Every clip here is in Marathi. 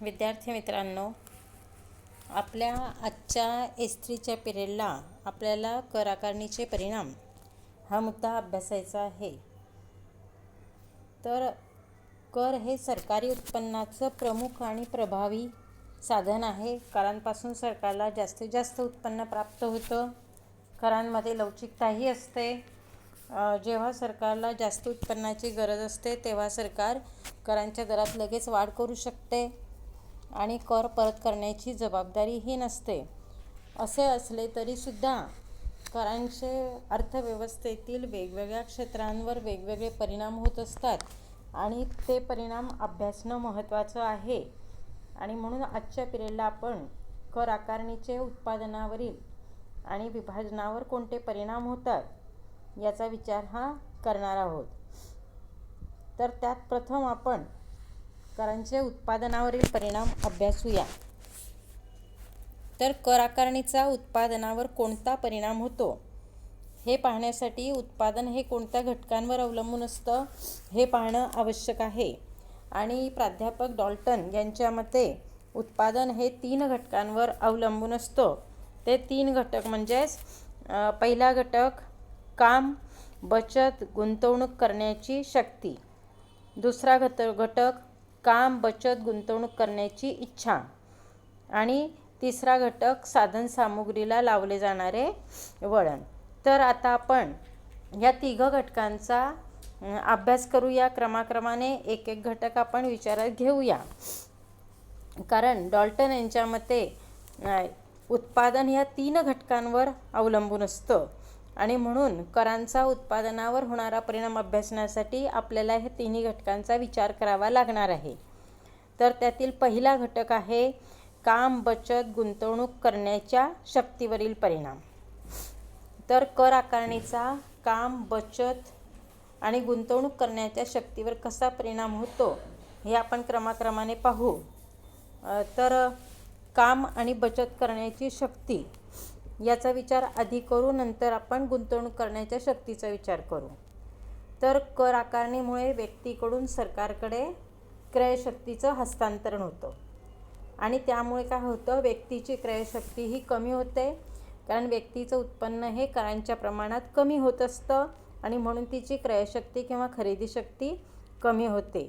विद्यार्थी मित्रांनो आपल्या आजच्या एस थ्रीच्या पिरियडला आपल्याला कर आकारणीचे परिणाम हा मुद्दा अभ्यासायचा आहे. तर कर हे सरकारी उत्पन्नाचं प्रमुख आणि प्रभावी साधन आहे. करांपासून सरकारला जास्तीत जास्त उत्पन्न प्राप्त होतं. करांमध्ये लवचिकताही असते. जेव्हा सरकारला जास्त उत्पन्नाची गरज असते तेव्हा सरकार करांच्या दरात लगेच वाढ करू शकते. आणि कर परत करण्याची जबाबदारीही नसते. असे असले तरीसुद्धा करांचे अर्थव्यवस्थेतील वेगवेगळ्या क्षेत्रांवर वेगवेगळे परिणाम होत असतात आणि ते परिणाम अभ्यासणं महत्त्वाचं आहे. आणि म्हणून आजच्या पिरियडला आपण कर आकारणीचे उत्पादनावरील आणि विभाजनावर कोणते परिणाम होतात याचा विचार हा करणार आहोत. तर त्यात प्रथम आपण करांचे उत्पादनावरील परिणाम अभ्यासूया. तर कर आकारणीचा उत्पादनावर कोणता परिणाम होतो? हे पाहण्यासाठी उत्पादन हे कोणत्या घटकांवर अवलंबून असतं? हे पाहणं आवश्यक आहे. आणि प्राध्यापक डॉल्टन यांच्या मते उत्पादन हे तीन घटकांवर अवलंबून असतं. ते तीन घटक म्हणजेच पहिला घटक काम बचत गुंतवणूक करण्याची शक्ती. दुसरा घट घटक काम बचत गुंतवणूक करण्याची इच्छा. आणि तिसरा घटक साधनसामुग्रीला लावले जाणारे वळण. तर आता आपण या तिघ घटकांचा अभ्यास करूया. क्रमाक्रमाने एक एक घटक आपण विचारात घेऊया. कारण डॉल्टन यांच्या मते उत्पादन या तीन घटकांवर अवलंबून असतं. आणि म्हणून करांचा उत्पादनावर होणारा परिणाम अभ्यासण्यासाठी आपल्याला ह्या तिन्ही घटकांचा विचार करावा लागणार आहे. तर त्यातील पहिला घटक आहे काम बचत गुंतवणूक करण्याच्या शक्तीवरील परिणाम. तर कर आकारणीचा काम बचत आणि गुंतवणूक करण्याच्या शक्तीवर कसा परिणाम होतो हे आपण क्रमाक्रमाने पाहू. तर काम आणि बचत करण्याची शक्ती याचा विचार आधी करू नंतर आपण गुंतवणूक करण्याच्या शक्तीचा विचार करू. तर कर आकारणीमुळे व्यक्तीकडून सरकारकडे क्रयशक्तीचं हस्तांतरण होतं. आणि त्यामुळे काय होतं व्यक्तीची क्रयशक्ती ही कमी होते कारण व्यक्तीचं उत्पन्न हे करांच्या प्रमाणात कमी होत असतं आणि म्हणून तिची क्रयशक्ती किंवा खरेदी शक्ती कमी होते.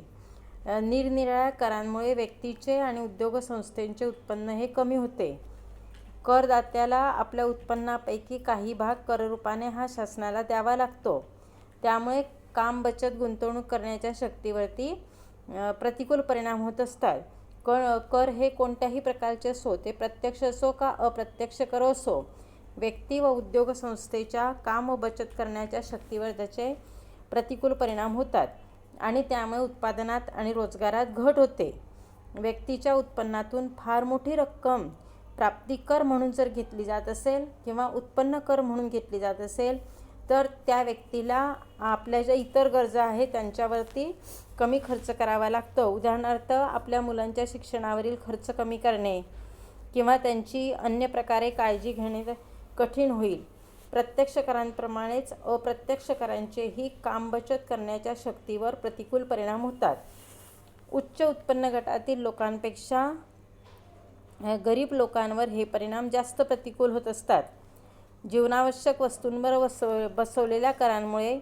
निरनिराळ्या करांमुळे व्यक्तीचे आणि उद्योग संस्थेचे उत्पन्न हे कमी होते. करदात्याला आपल्या उत्पन्नापैकी काही भाग कररूपाने हा शासनाला द्यावा लागतो. त्यामुळे काम बचत गुंतवणूक करण्याच्या शक्तीवरती प्रतिकूल परिणाम होत असतात. कर कर हे कोणत्याही प्रकारचे असो ते प्रत्यक्ष असो का अप्रत्यक्ष कर असो व्यक्ती व उद्योग संस्थेच्या काम व बचत करण्याच्या शक्तीवर त्याचे प्रतिकूल परिणाम होतात आणि त्यामुळे उत्पादनात आणि रोजगारात घट होते. व्यक्तीच्या उत्पन्नातून फार मोठी रक्कम प्राप्तिकर म्हणून जर घेतली जात असेल किंवा उत्पन्न कर म्हणून घेतली जात असेल तर त्या व्यक्तीला आपल्या ज्या इतर गरजा आहेत त्यांच्यावरती कमी खर्च करावा लागतो. उदाहरणार्थ आपल्या मुलांच्या शिक्षणावरील खर्च कमी करणे किंवा त्यांची अन्य प्रकारे काळजी घेणे कठीण होईल. प्रत्यक्ष करांप्रमाणेच अप्रत्यक्ष करांचेही काम बचत करण्याच्या शक्तीवर प्रतिकूल परिणाम होतात. उच्च उत्पन्न गटातील लोकांपेक्षा गरीब लोकांवर हे परिणाम जास्त प्रतिकूल होत असतात. जीवनावश्यक वस्तूंवर बसव बसवलेल्या करांमुळे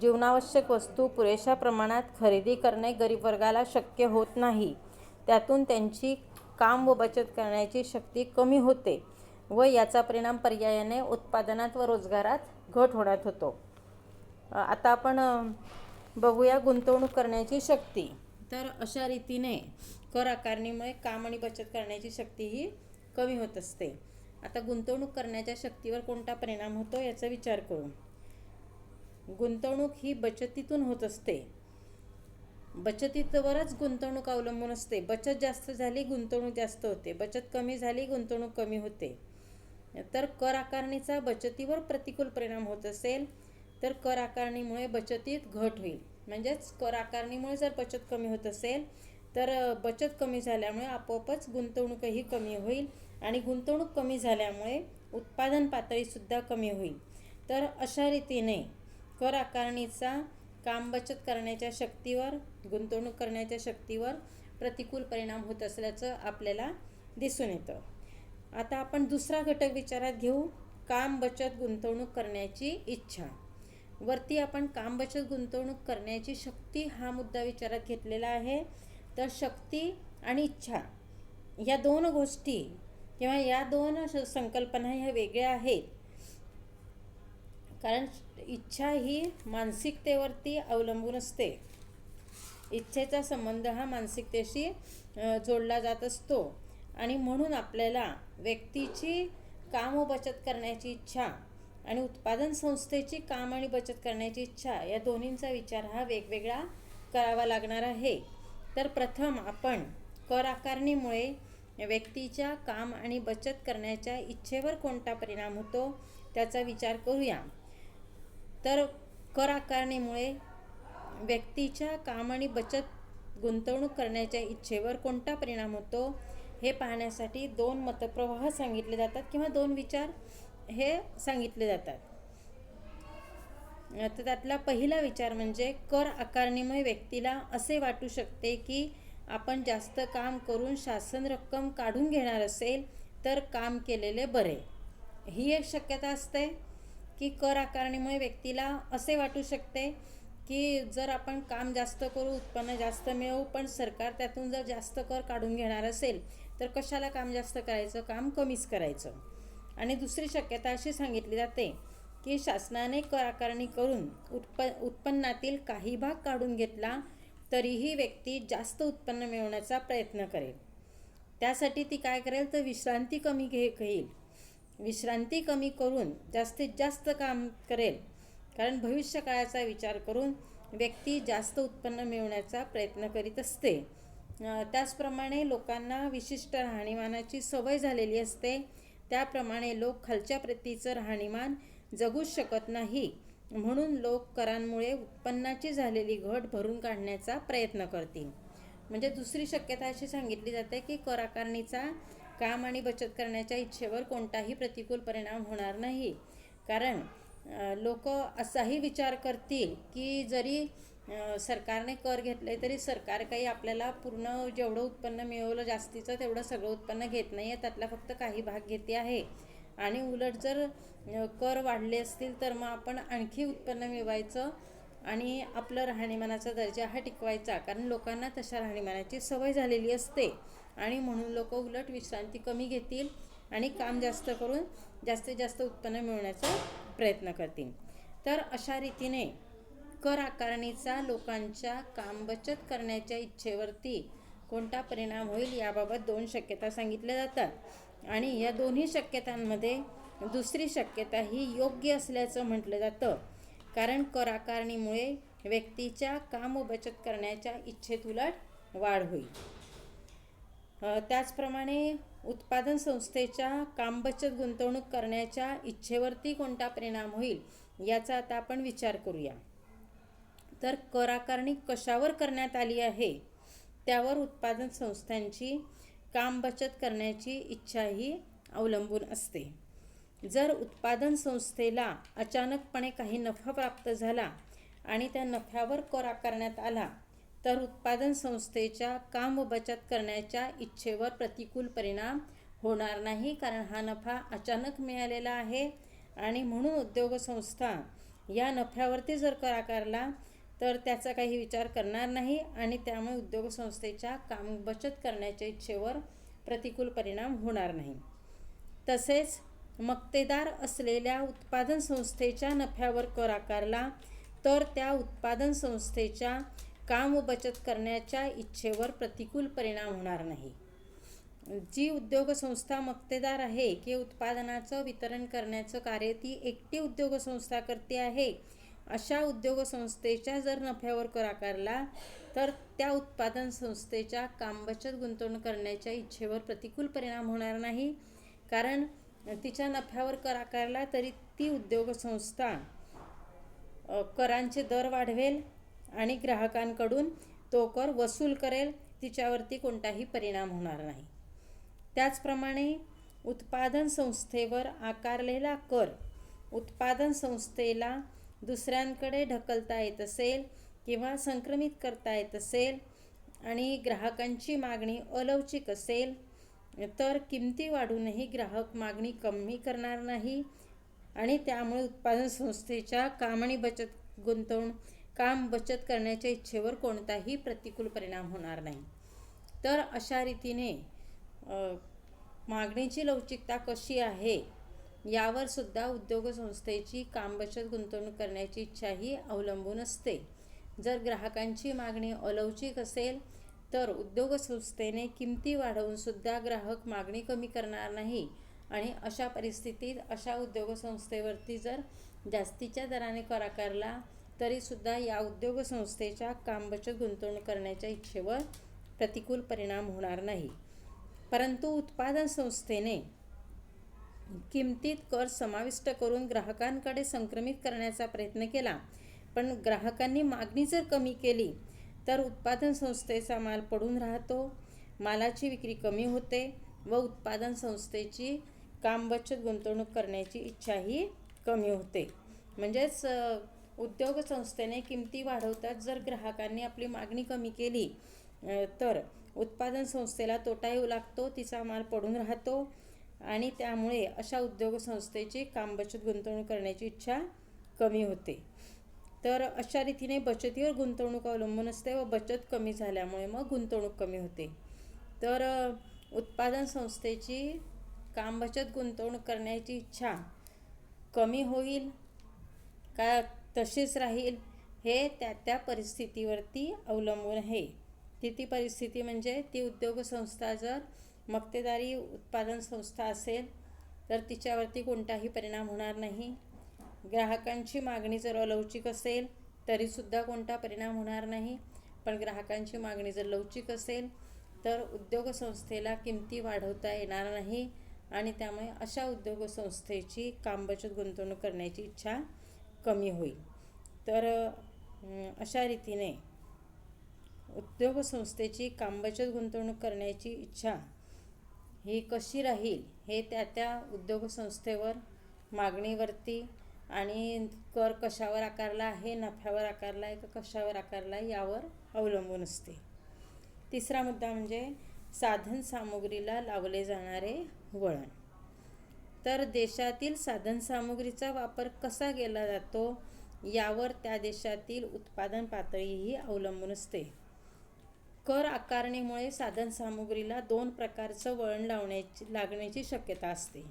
जीवनावश्यक वस्तू पुरेशा प्रमाणात खरेदी करणे गरीब वर्गाला शक्य होत नाही. त्यातून त्यांची काम व बचत करण्याची शक्ती कमी होते व याचा परिणाम पर्यायाने उत्पादनात व रोजगारात घट होण्यात होतो. आता आपण बघूया गुंतवणूक करण्याची शक्ती. तर अशा रीतीने कर आकारणीमुळे काम आणि बचत करण्याची शक्ती ही कमी होत असते. आता गुंतवणूक करण्याच्या शक्तीवर कोणता परिणाम होतो याचा विचार करू गुंतवणूक ही बचतीतून होत असते. बचतीवरच गुंतवणूक अवलंबून असते. बचत जास्त झाली गुंतवणूक जास्त होते. बचत कमी झाली गुंतवणूक कमी होते. तर कर आकारणीचा बचतीवर प्रतिकूल परिणाम होत असेल तर कर आकारणीमुळे बचतीत घट होईल. म्हणजेच कर आकारणीमुळे जर बचत कमी होत असेल तर बचत कमी झाल्यामुळे आपोआपच गुंतवणूकही कमी होईल आणि गुंतवणूक कमी झाल्यामुळे उत्पादन पातळीसुद्धा कमी होईल. तर अशा रीतीने कर आकारणीचा काम बचत करण्याच्या शक्तीवर गुंतवणूक करण्याच्या शक्तीवर प्रतिकूल परिणाम होत असल्याचं आपल्याला दिसून येतं. आता आपण दुसरा घटक विचारात घेऊ काम बचत गुंतवणूक करण्याची इच्छा. वरती आपण काम बचत गुंतवणूक करण्याची शक्ती हा मुद्दा विचारात घेतलेला आहे. तर शक्ती आणि इच्छा या दोन गोष्टी किंवा या दोन श- संकल्पना ह्या वेगळ्या आहेत. कारण इच्छा ही मानसिकतेवरती अवलंबून असते. इच्छेचा संबंध हा मानसिकतेशी जोडला जात असतो. आणि म्हणून आपल्याला व्यक्तीची काम व बचत करण्याची इच्छा आणि उत्पादन संस्थेची काम आणि बचत करण्याची इच्छा या दोन्हींचा विचार हा वेगवेगळा करावा लागणार आहे. तर प्रथम आपण कर आकारणीमुळे व्यक्तीच्या काम आणि बचत करण्याच्या इच्छेवर कोणता परिणाम होतो त्याचा विचार करूया. तर कर आकारणीमुळे व्यक्तीच्या काम आणि बचत गुंतवणूक करण्याच्या इच्छेवर कोणता परिणाम होतो हे पाहण्यासाठी दोन मतप्रवाह सांगितले जातात किंवा दोन विचार हे सांगितले जातात. तर त्यातला पहिला विचार म्हणजे कर आकारणीमुळे व्यक्तीला असे वाटू शकते की आपण जास्त काम करून शासन रक्कम काढून घेणार असेल तर काम केलेले बरे. ही एक शक्यता असते की कर आकारणीमुळे व्यक्तीला असे वाटू शकते की जर आपण काम जास्त करू उत्पन्न जास्त मिळवू पण सरकार त्यातून जर जास्त कर काढून घेणार असेल तर कशाला काम जास्त करायचं? काम कमीच करायचं. आणि दुसरी शक्यता अशी सांगितली जाते की शासनाने कर आकारणी करून उत्प उत्पन्नातील काही भाग काढून घेतला तरीही व्यक्ती जास्त उत्पन्न मिळवण्याचा प्रयत्न करेल. त्यासाठी ती काय करेल? तर विश्रांती कमी घे घेईल. विश्रांती कमी करून जास्तीत जास्त काम करेल. कारण भविष्य काळाचा विचार करून व्यक्ती जास्त उत्पन्न मिळवण्याचा प्रयत्न करीत असते. त्याचप्रमाणे लोकांना विशिष्ट राहणीमानाची सवय झालेली असते. त्याप्रमाणे लोक खालच्या प्रतीचं राहणीमान जगूच शकत नाही. म्हणून लोक करांमुळे उत्पन्नाची झालेली घट भरून काढण्याचा प्रयत्न करतील. म्हणजे दुसरी शक्यता अशी सांगितली जाते की कर आकारणीचा काम आणि बचत करण्याच्या इच्छेवर कोणताही प्रतिकूल परिणाम होणार नाही. कारण लोक असाही विचार करतील की जरी सरकारने कर घेतले तरी सरकार काही आपल्याला पूर्ण जेवढं उत्पन्न मिळवलं जास्तीचं तेवढं सगळं उत्पन्न घेत नाही आहे त्यातला फक्त काही भाग घेते आहे. आणि उलट जर कर वाढले असतील तर मग आपण आणखी उत्पन्न मिळवायचं आणि आपलं राहणीमानाचा दर्जा हा टिकवायचा. कारण लोकांना तशा राहणीमानाची सवय झालेली असते. आणि म्हणून लोक उलट विश्रांती कमी घेतील आणि काम जास्त करून जास्तीत जास्त उत्पन्न मिळवण्याचा प्रयत्न करतील. तर अशा रीतीने कर आकारणीचा लोकांच्या काम बचत करण्याच्या इच्छेवरती कोणता परिणाम होईल याबाबत दोन शक्यता सांगितल्या जातात. आणि या दोन्ही शक्यतांमध्ये दुसरी शक्यता ही योग्य असल्याचं म्हटलं जातं. कारण कर आकारणीमुळे व्यक्तीच्या काम बचत करण्याच्या इच्छेत उलट वाढ होईल. त्याचप्रमाणे उत्पादन संस्थेच्या काम बचत गुंतवणूक करण्याच्या इच्छेवरती कोणता परिणाम होईल याचा आता आपण विचार करूया. तर कर आकारणी कशावर करण्यात आली आहे? त्यावर उत्पादन संस्थांची काम बचत करण्याची इच्छाही अवलंबून असते. जर उत्पादन संस्थेला अचानकपणे काही नफा प्राप्त झाला आणि त्या नफ्यावर कर आकारण्यात आला तर उत्पादन संस्थेच्या काम व बचत करण्याच्या इच्छेवर प्रतिकूल परिणाम होणार नाही कारण हा नफा अचानक मिळालेला आहे आणि म्हणून उद्योग संस्था या नफ्यावरती जर कर आकारला तर त्याचा काही विचार करणार नाही आणि त्यामुळे उद्योग संस्थेच्या काम बचत करण्याच्या इच्छेवर प्रतिकूल परिणाम होणार नाही. तसेच मक्तेदार असलेल्या उत्पादन संस्थेच्या नफ्यावर कर आकारला तर त्या उत्पादन संस्थेच्या काम व बचत करण्याच्या इच्छेवर प्रतिकूल परिणाम होणार नाही. जी उद्योग संस्था मक्तेदार आहे की उत्पादनाचं वितरण करण्याचं कार्य ती एकटी उद्योग संस्था करते आहे अशा उद्योग संस्थेच्या जर नफ्यावर कर आकारला तर त्या उत्पादन संस्थेच्या काम बचत गुंतवणूक करण्याच्या इच्छेवर प्रतिकूल परिणाम होणार नाही. कारण तिच्या नफ्यावर कर आकारला तरी ती उद्योग संस्था करांचे दर वाढवेल आणि ग्राहकांकडून तो कर वसूल करेल तिच्यावरती कोणताही परिणाम होणार नाही. त्याचप्रमाणे उत्पादन संस्थेवर आकारलेला कर उत्पादन संस्थेला दुसऱ्यांकडे ढकलता येत असेल किंवा संक्रमित करता येत असेल आणि ग्राहकांची मागणी अलवचिक असेल तर किमती वाढूनही ग्राहक मागणी कमी करणार नाही आणि त्यामुळे उत्पादन संस्थेच्या काम आणि बचत गुंतवणूक काम बचत करण्याच्या इच्छेवर कोणताही प्रतिकूल परिणाम होणार नाही. तर अशा रीतीने मागणीची लवचिकता कशी आहे? यावर सुद्धा उद्योगसंस्थेची काम बचत गुंतवणूक करण्याची इच्छाही अवलंबून असते. जर ग्राहकांची मागणी अलौचिक असेल तर उद्योगसंस्थेने किमती वाढवून सुद्धा ग्राहक मागणी कमी करणार नाही. आणि अशा परिस्थितीत अशा उद्योगसंस्थेवरती जर जास्तीच्या दराने कर आकारला तरीसुद्धा या उद्योगसंस्थेच्या काम बचत गुंतवणूक करण्याच्या इच्छेवर प्रतिकूल परिणाम होणार नाही. परंतु उत्पादन संस्थेने किमतीत कर समाविष्ट करून ग्राहकांकडे संक्रमित करण्याचा प्रयत्न केला. पण ग्राहकांनी मागणी जर कमी केली तर उत्पादन संस्थेचा माल पडून राहतो मालाची विक्री कमी होते व उत्पादन संस्थेची काम बचत गुंतवणूक करण्याची इच्छाही कमी होते. म्हणजेच उद्योग संस्थेने किमती वाढवतात जर ग्राहकांनी आपली मागणी कमी केली तर उत्पादन संस्थेला तोटा येऊ लागतो तिचा माल पडून राहतो आणि त्यामुळे अशा उद्योग संस्थेची काम बचत गुंतवणूक करण्याची इच्छा कमी होते. तर अशा रीतीने बचतीवर गुंतवणूक अवलंबून असते व बचत कमी झाल्यामुळे मग गुंतवणूक कमी होते. तर उत्पादन संस्थेची काम बचत गुंतवणूक करण्याची इच्छा कमी होईल का तशीच राहील हे त्या त्या परिस्थितीवरती अवलंबून आहे. ती ती परिस्थिती म्हणजे ती उद्योगसंस्था जर मक्तेदारी उत्पादन संस्था असेल तर तिच्यावरती कोणताही परिणाम होणार नाही. ग्राहकांची मागणी जर अलवचिक असेल तरीसुद्धा कोणता परिणाम होणार नाही. पण ग्राहकांची मागणी जर लवचिक असेल तर उद्योगसंस्थेला किमती वाढवता येणार नाही आणि त्यामुळे अशा उद्योगसंस्थेची काम बचत गुंतवणूक करण्याची इच्छा कमी होईल. तर अशा रीतीने उद्योगसंस्थेची काम बचत गुंतवणूक करण्याची इच्छा ही कशी राहील हे त्या त्या उद्योगसंस्थेवर मागणीवरती आणि कर कशावर आकारला आहे नफ्यावर आकारला आहे का कशावर आकारला आहे यावर अवलंबून असते. तिसरा मुद्दा म्हणजे साधन सामुग्रीला लावले जाणारे वळण. तर देशातील साधनसामुग्रीचा वापर कसा केला जातो यावर त्या देशातील उत्पादन पातळीही अवलंबून असते. कर आकारणीमुळे साधनसामुग्रीला दोन प्रकारचं वळण लावण्याची लागण्याची शक्यता असते.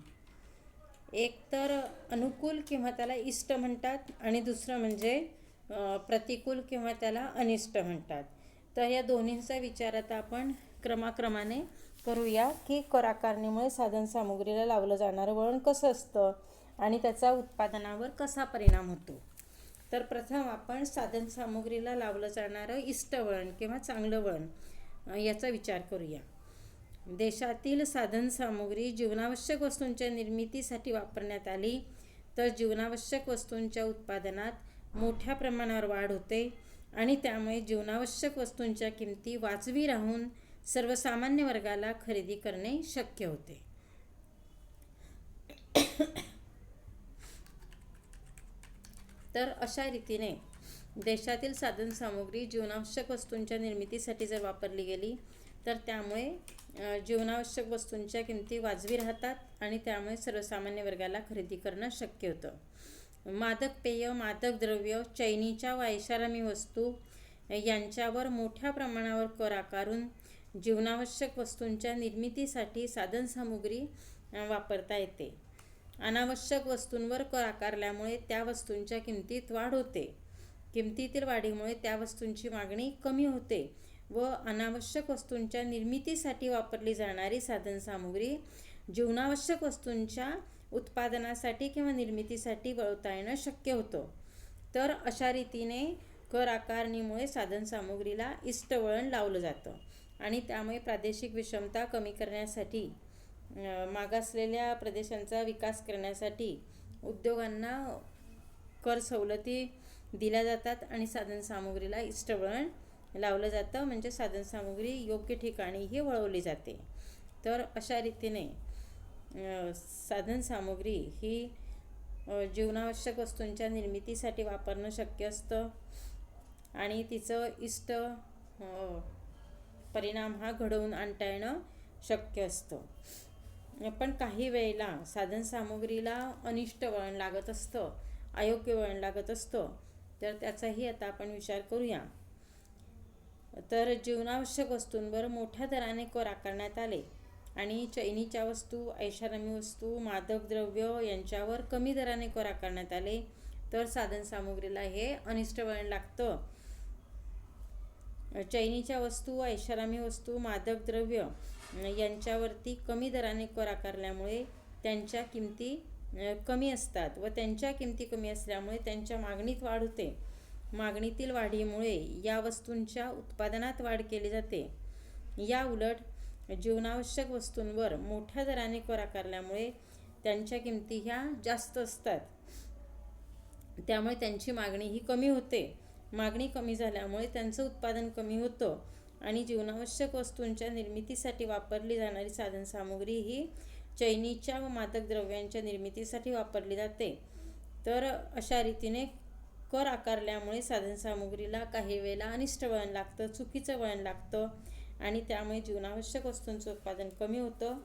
एक तर अनुकूल किंवा त्याला इष्ट म्हणतात आणि दुसरं म्हणजे प्रतिकूल किंवा त्याला अनिष्ट म्हणतात. तर या दोन्हींचा विचार आता आपण क्रमाक्रमाने करूया की कर आकारणीमुळे साधनसामुग्रीला लावलं जाणारं वळण कसं असतं आणि त्याचा उत्पादनावर कसा परिणाम होतो. तर प्रथम आपण साधनसामुग्रीला लावलं जाणारं इष्ट वळण किंवा चांगलं वळण याचा विचार करूया. देशातील साधनसामुग्री जीवनावश्यक वस्तूंच्या निर्मितीसाठी वापरण्यात आली तर जीवनावश्यक वस्तूंच्या उत्पादनात मोठ्या प्रमाणावर वाढ होते आणि त्यामुळे जीवनावश्यक वस्तूंच्या किमती वाजवी राहून सर्वसामान्य वर्गाला खरेदी करणे शक्य होते. तर अशा रीतीने देशातील साधनसामुग्री जीवनावश्यक वस्तूंच्या निर्मितीसाठी जर वापरली गेली तर त्यामुळे जीवनावश्यक वस्तूंच्या किमती वाजवी राहतात आणि त्यामुळे सर्वसामान्य वर्गाला खरेदी करणं शक्य होतं. मादक पेय मादक द्रव्य चैनीच्या वायशारामी वस्तू यांच्यावर मोठ्या प्रमाणावर कर आकारून जीवनावश्यक वस्तूंच्या निर्मितीसाठी साधनसामुग्री वापरता येते. अनावश्यक वस्तूंवर कर आकारल्यामुळे त्या वस्तूंच्या किमतीत वाढ होते. किमतीतील वाढीमुळे त्या वस्तूंची मागणी कमी होते व अनावश्यक वस्तूंच्या निर्मितीसाठी वापरली जाणारी साधनसामुग्री जीवनावश्यक वस्तूंच्या उत्पादनासाठी किंवा निर्मितीसाठी वळवता येणं शक्य होतं. तर अशा रीतीने कर आकारणीमुळे साधनसामुग्रीला इष्टवळण लावलं जातं आणि त्यामुळे प्रादेशिक विषमता कमी करण्यासाठी मागासलेल्या प्रदेशांचा विकास करण्यासाठी उद्योगांना कर सवलती दिल्या जातात आणि साधनसामुग्रीला इष्टवळण लावलं जातं. म्हणजे साधनसामुग्री योग्य ठिकाणीही वळवली जाते. तर अशा रीतीने साधनसामुग्री ही जीवनावश्यक वस्तूंच्या निर्मितीसाठी वापरणं शक्य असतं आणि तिचं इष्ट परिणाम हा घडवून आणता येणं शक्य असतं. पण काही वेळेला साधनसामुग्रीला अनिष्ट वळण लागत असतं अयोग्य वळण लागत असतं. तर त्याचाही आता आपण विचार करूया. तर जीवनावश्यक वस्तूंवर मोठ्या दराने कर आकारण्यात आले आणि चैनीच्या वस्तू ऐषारामी वस्तू मादक द्रव्य यांच्यावर कमी दराने कर आकारण्यात आले तर साधनसामुग्रीला हे अनिष्ट वळण लागतं. चैनीच्या वस्तू ऐषारामी वस्तू मादक द्रव्य यांच्यावरती कमी दराने कर आकारल्यामुळे त्यांच्या किमती कमी असतात व त्यांच्या किमती कमी असल्यामुळे त्यांच्या मागणीत वाढ होते. मागणीतील वाढीमुळे या वस्तूंच्या उत्पादनात वाढ केली जाते. या उलट जीवनावश्यक वस्तूंवर मोठ्या दराने कर आकारल्यामुळे त्यांच्या किमती ह्या जास्त असतात. त्यामुळे त्यांची मागणी ही कमी होते. मागणी कमी झाल्यामुळे त्यांचं उत्पादन कमी होतं. आणि जीवनावश्यक वस्तूंच्या निर्मितीसाठी वापरली जाणारी साधनसामुग्री ही चैनीच्या व मादक द्रव्यांच्या निर्मितीसाठी वापरली जाते. तर अशा रीतीने कर आकारल्यामुळे साधनसामुग्रीला काही वेळेला अनिष्ट वळण लागतं चुकीचं वळण लागतं आणि त्यामुळे जीवनावश्यक वस्तूंचं उत्पादन कमी होतं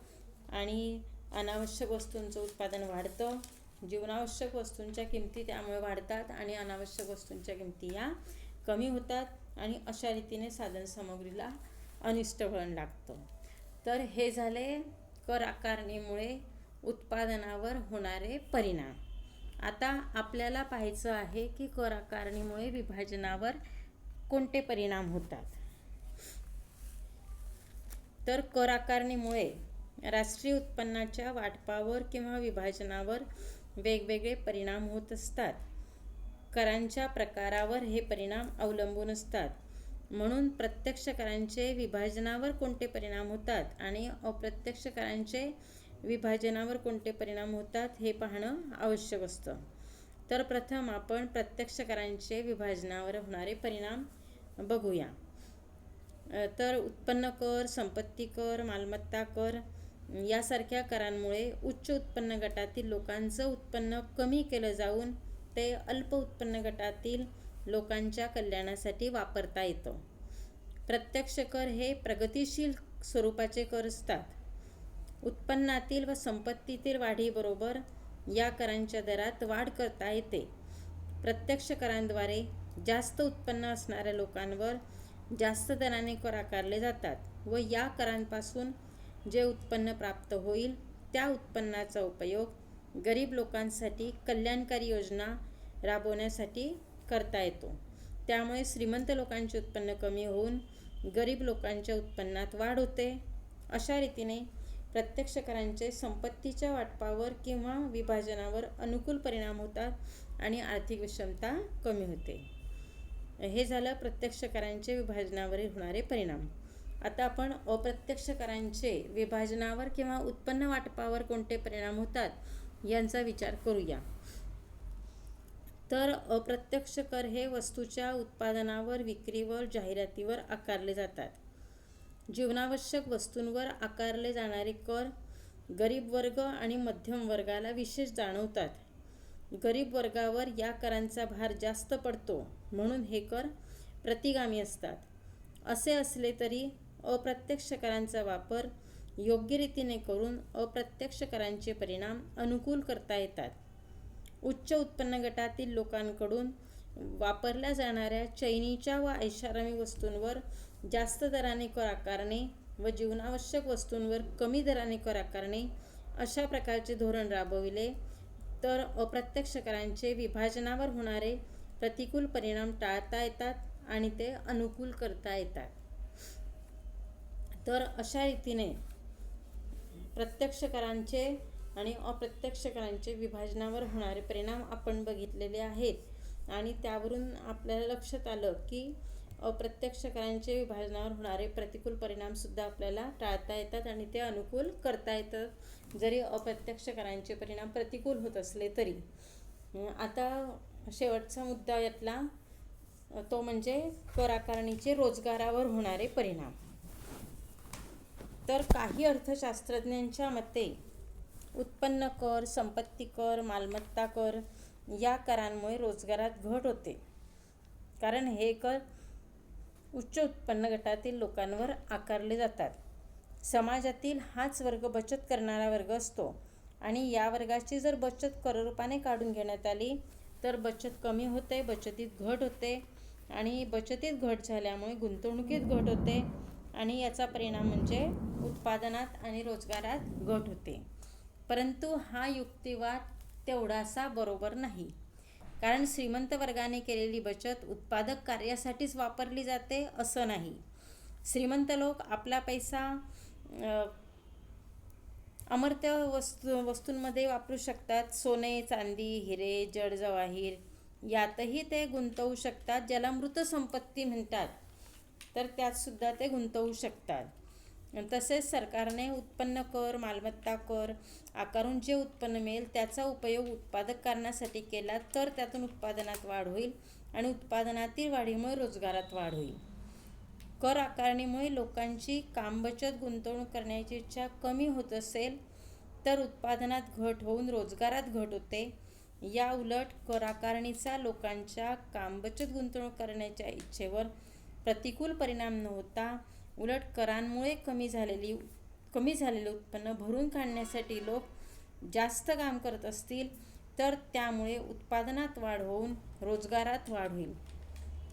आणि अनावश्यक वस्तूंचं उत्पादन वाढतं. जीवनावश्यक वस्तूंच्या किमती त्यामुळे वाढतात आणि अनावश्यक वस्तूंच्या किमती या कमी होतात आणि अशा रीतीने साधनसामग्रीला अनिष्ट वळण लागतं. तर हे झाले कर आकारणीमुळे उत्पादनावर होणारे परिणाम. आता आपल्याला पाहायचं आहे की कर आकारणीमुळे विभाजनावर कोणते परिणाम होतात? तर कर आकारणीमुळे राष्ट्रीय उत्पन्नाच्या वाटपावर किंवा विभाजनावर वेगवेगळे परिणाम होत असतात. करांच्या प्रकारावर हे परिणाम अवलंबून असतात. म्हणून प्रत्यक्ष करांचे विभाजनावर कोणते परिणाम होतात आणि अप्रत्यक्ष करांचे विभाजनावर कोणते परिणाम होतात हे पाहणं आवश्यक असतं. तर प्रथम आपण प्रत्यक्ष करांचे विभाजनावर होणारे परिणाम बघूया. तर उत्पन्न कर संपत्ती कर मालमत्ता कर यासारख्या करांमुळे उच्च उत्पन्न गटातील लोकांचं उत्पन्न कमी केलं जाऊन ते अल्प उत्पन्न गटातील लोकांच्या कल्याणासाठी वापरता येतं. प्रत्यक्ष कर हे प्रगतिशील स्वरूपाचे कर असतात. उत्पन्नातील व संपत्तीतील वाढीबरोबर या करांच्या दरात वाढ करता येते. प्रत्यक्ष करांद्वारे जास्त उत्पन्न असणाऱ्या लोकांवर जास्त दराने कर आकारले जातात व या करांपासून जे उत्पन्न प्राप्त होईल त्या उत्पन्नाचा उपयोग गरीब लोकांसाठी कल्याणकारी योजना राबवण्यासाठी करता येतो. त्यामुळे श्रीमंत लोकांचे उत्पन्न कमी होऊन गरीब लोकांच्या उत्पन्नात वाढ होते. अशा रीतीने प्रत्यक्ष करांचे संपत्तीच्या वाटपावर किंवा विभाजनावर अनुकूल परिणाम होतात आणि आर्थिक विषमता कमी होते. हे झालं प्रत्यक्ष करांचे विभाजनावरील होणारे परिणाम. आता आपण अप्रत्यक्ष करांचे विभाजनावर किंवा उत्पन्न वाटपावर कोणते परिणाम होतात यांचा विचार करूया. तर अप्रत्यक्ष कर हे वस्तूच्या उत्पादनावर विक्रीवर जाहिरातीवर आकारले जातात. जीवनावश्यक वस्तूंवर आकारले जाणारे कर गरीब वर्ग आणि मध्यम वर्गाला विशेष जाणवतात. गरीब वर्गावर या करांचा भार जास्त पडतो म्हणून हे कर प्रतिगामी असतात. असे असले तरी अप्रत्यक्ष करांचा वापर योग्य रीतीने करून अप्रत्यक्ष करांचे परिणाम अनुकूल करता येतात. उच्च उत्पन्न गटातील लोकांकडून वापरल्या जाणाऱ्या चैनीच्या व ऐषारामी वस्तूंवर जास्त दराने कर आकारणे व जीवनावश्यक वस्तूंवर कमी दराने कर आकारणे अशा प्रकारचे धोरण राबविले. तर अप्रत्यक्ष करांचे विभाजनावर होणारे प्रतिकूल परिणाम टाळता येतात आणि ते अनुकूल करता येतात. तर अशा रीतीने प्रत्यक्ष करांचे आणि अप्रत्यक्ष करांचे विभाजनावर होणारे परिणाम आपण बघितलेले आहेत. आणि त्यावरून आपल्याला लक्षात आलं की अप्रत्यक्ष करांचे विभाजनावर होणारे प्रतिकूल परिणामसुद्धा आपल्याला टाळता येतात आणि ते अनुकूल करता येतात. जरी अप्रत्यक्ष करांचे परिणाम प्रतिकूल होत असले तरी. आता शेवटचा मुद्दा यातला तो म्हणजे कर आकारणीचे रोजगारावर होणारे परिणाम. तर काही अर्थशास्त्रज्ञांच्या मते उत्पन्न कर संपत्ती कर मालमत्ता कर या करांमुळे रोजगारात घट होते. कारण हे कर उच्च उत्पन्न गटातील लोकांवर आकारले जातात. समाजातील हाच वर्ग बचत करणारा वर्ग असतो आणि या वर्गाची जर बचत कररूपाने काढून घेण्यात आली तर बचत कमी होते बचतीत घट होते आणि बचतीत घट झाल्यामुळे गुंतवणुकीत घट होते आणि याचा परिणाम म्हणजे उत्पादनात आणि रोजगारात घट होते. परंतु हा युक्तिवाद तेवढासा बरोबर नाही. कारण श्रीमंत वर्गाने केलेली बचत उत्पादक कार्यासाठीच वापरली जाते असं नाही. श्रीमंत लोक आपला पैसा अमर्त्य वस्तू वस्तूंमध्ये वापरू शकतात. सोने चांदी हिरे जड जवाहीर यातही ते गुंतवू शकतात. ज्याला मृत संपत्ती म्हणतात तर त्यातसुद्धा ते गुंतवू शकतात. तसेच सरकारने उत्पन्न कर मालमत्ता कर आकारून जे उत्पन्न मिळेल त्याचा उपयोग उत्पादक कारणासाठी केला तर त्यातून उत्पादनात वाढ होईल आणि उत्पादनातील वाढीमुळे रोजगारात वाढ होईल. कर आकारणीमुळे लोकांची काम बचत गुंतवणूक करण्याची इच्छा कमी होत असेल तर उत्पादनात घट होऊन रोजगारात घट होते. या उलट कर आकारणीचा लोकांच्या कामबचत गुंतवणूक करण्याच्या इच्छेवर प्रतिकूल परिणाम न होता उलट करांमुळे कमी झालेली कमी झालेले उत्पन्न भरून काढण्यासाठी लोक जास्त काम करत असतील तर त्यामुळे उत्पादनात वाढ होऊन रोजगारात वाढ होईल.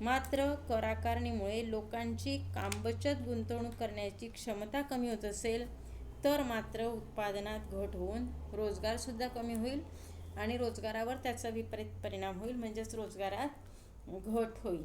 मात्र कर आकारणीमुळे लोकांची काम बचत गुंतवणूक करण्याची क्षमता कमी होत असेल तर मात्र उत्पादनात घट होऊन रोजगारसुद्धा कमी होईल आणि रोजगारावर त्याचा विपरीत परिणाम होईल म्हणजेच रोजगारात घट होईल.